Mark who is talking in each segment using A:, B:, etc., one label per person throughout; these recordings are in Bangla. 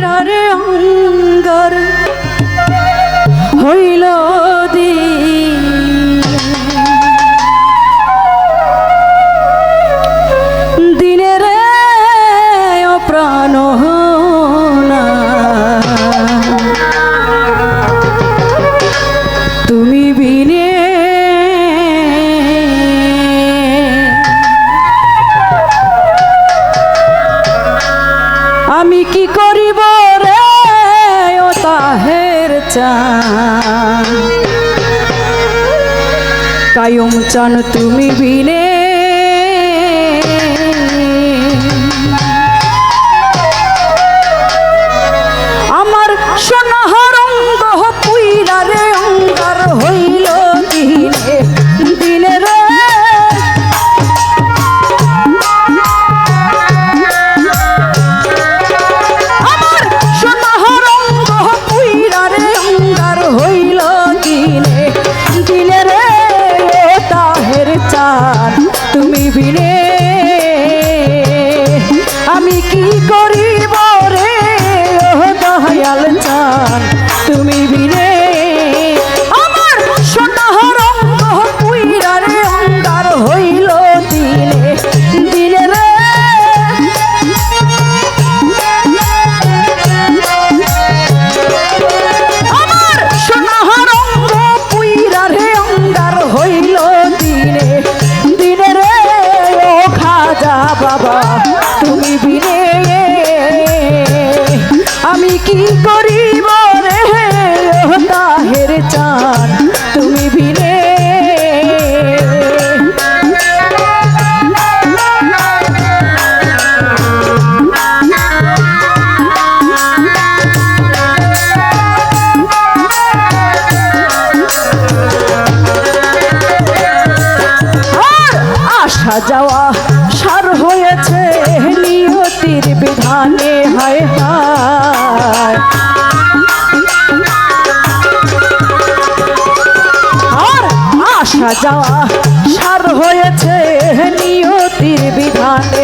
A: অঙ্গার কায়ম চান তুমি বিনে বাবা তুমি বিনে আমি কি করি বলে তাহের চান তুমি বিনে যাওয়া না যাওয়া, সার হয়েছে নিয়তির বিধানে।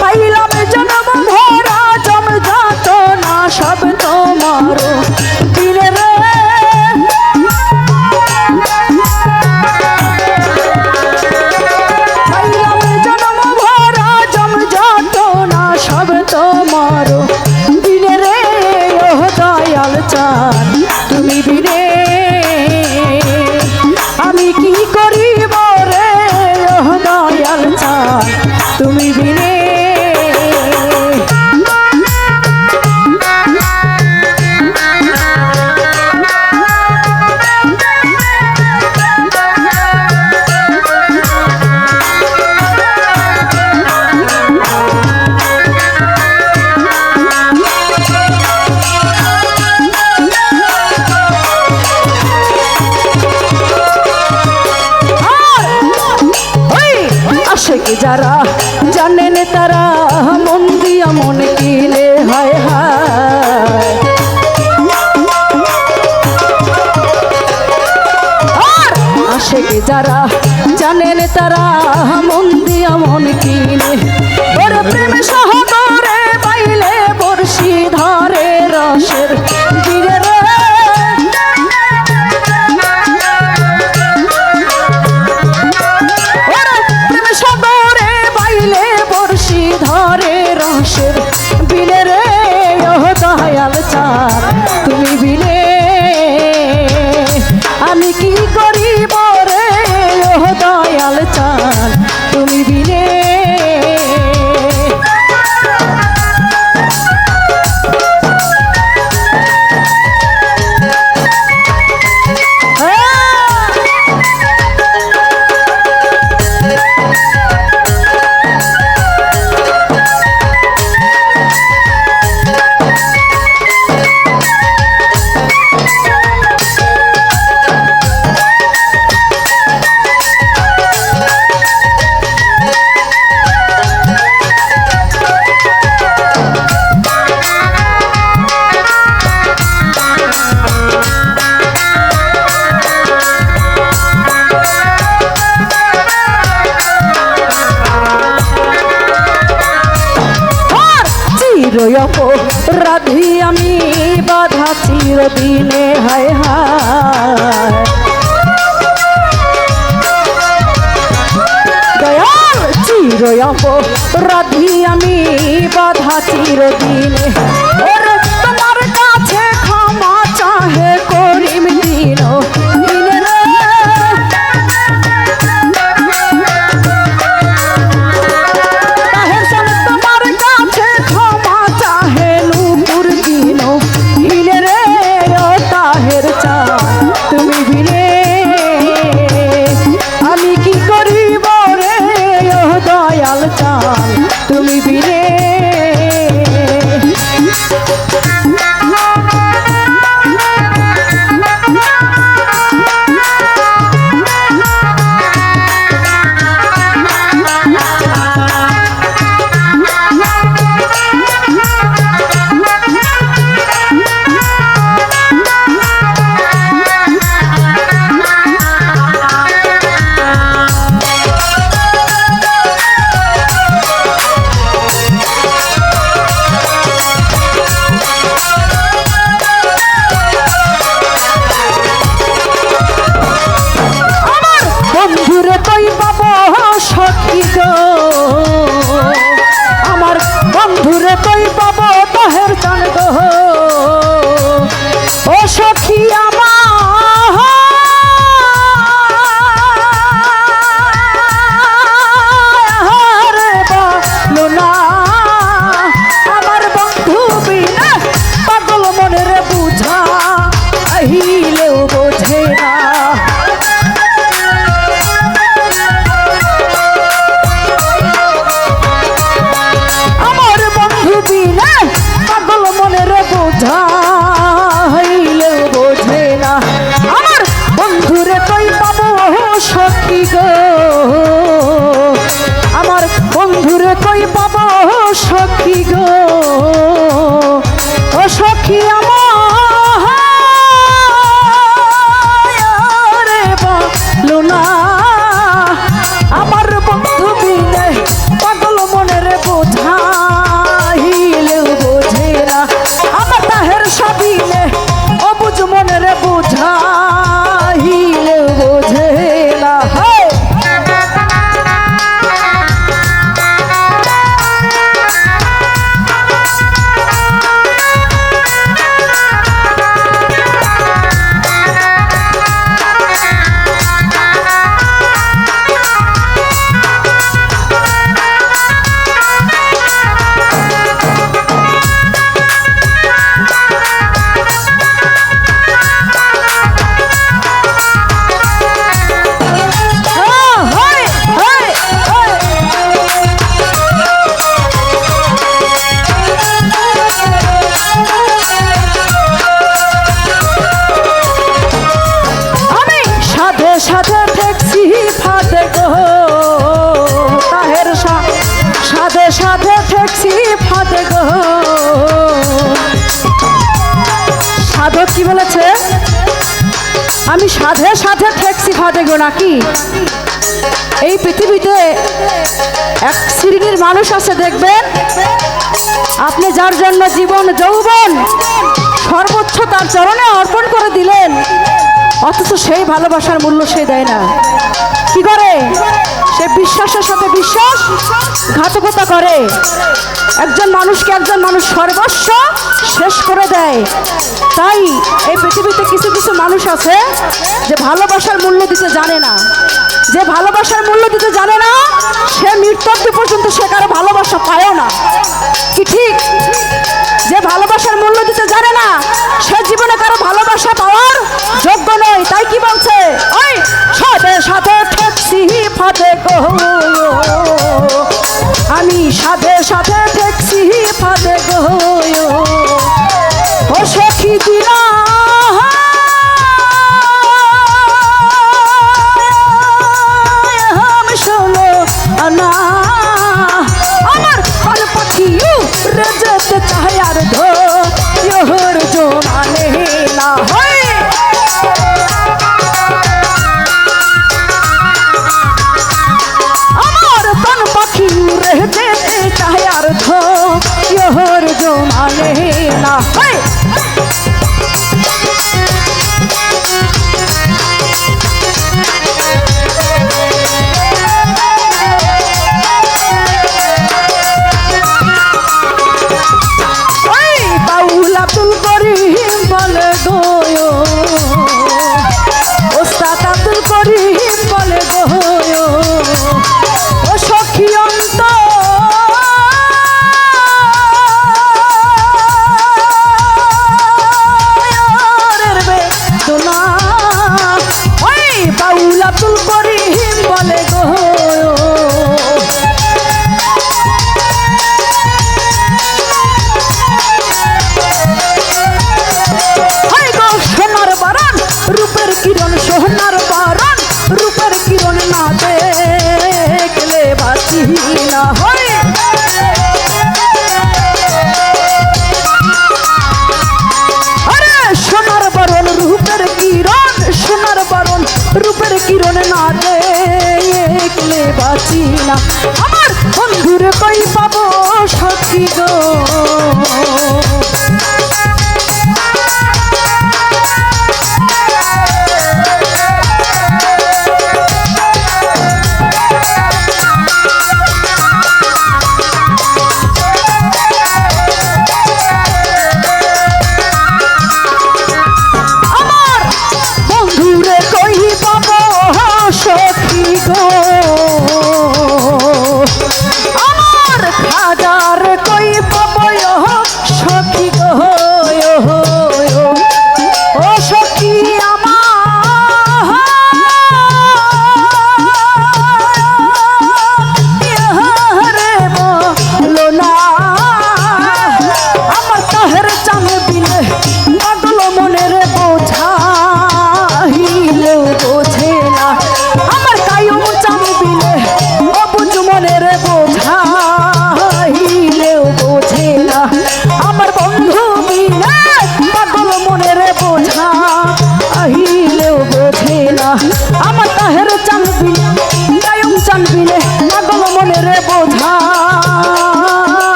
A: পাইলাম জন্ম ভরা জম যাত না সব তোমার। তোমার দিনে তুমি যারা জানেন তারা মন দিয়া মন কিনে। ওর প্রেম সহকারে পাইলে বর্ষি ধরে রসের ধরে রসের বিলে দয়াল চার রাধি আমি, বাধা চিরদিনে, হায় হায়। দয়াল চিরয়ব রাধি আমি, বাধা চিরদিনে। তোমার কাছে ক্ষমা চাহে নাকি এই পৃথিবীতে এক শ্রেণির মানুষ আছে, দেখবেন? আপনি যার জন্য জীবন, যৌবন সর্বোচ্চ তার চরণে অর্পণ করে দিলেন, অথচ সেই ভালোবাসার মূল্য সে দেয় না। কি করে? সে বিশ্বাসের সাথে বিশ্বাস ঘাতকতা করে। একজন মানুষকে একজন মানুষ সর্বস্ব শেষ করে দেয়। তাই এই পৃথিবীতে কিছু কিছু মানুষ আছে যে ভালোবাসার মূল্য দিতে জানে না। যে ভালোবাসার মূল্য দিতে জানে না, সে মৃত্যু পর্যন্ত সে কারও ভালোবাসা পায়ও না। না। হয় ছিলাম আমার বন্ধুর কই পাবো সত্যি গো?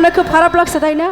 A: মনে খুব খারাপ লাগছে তাই না?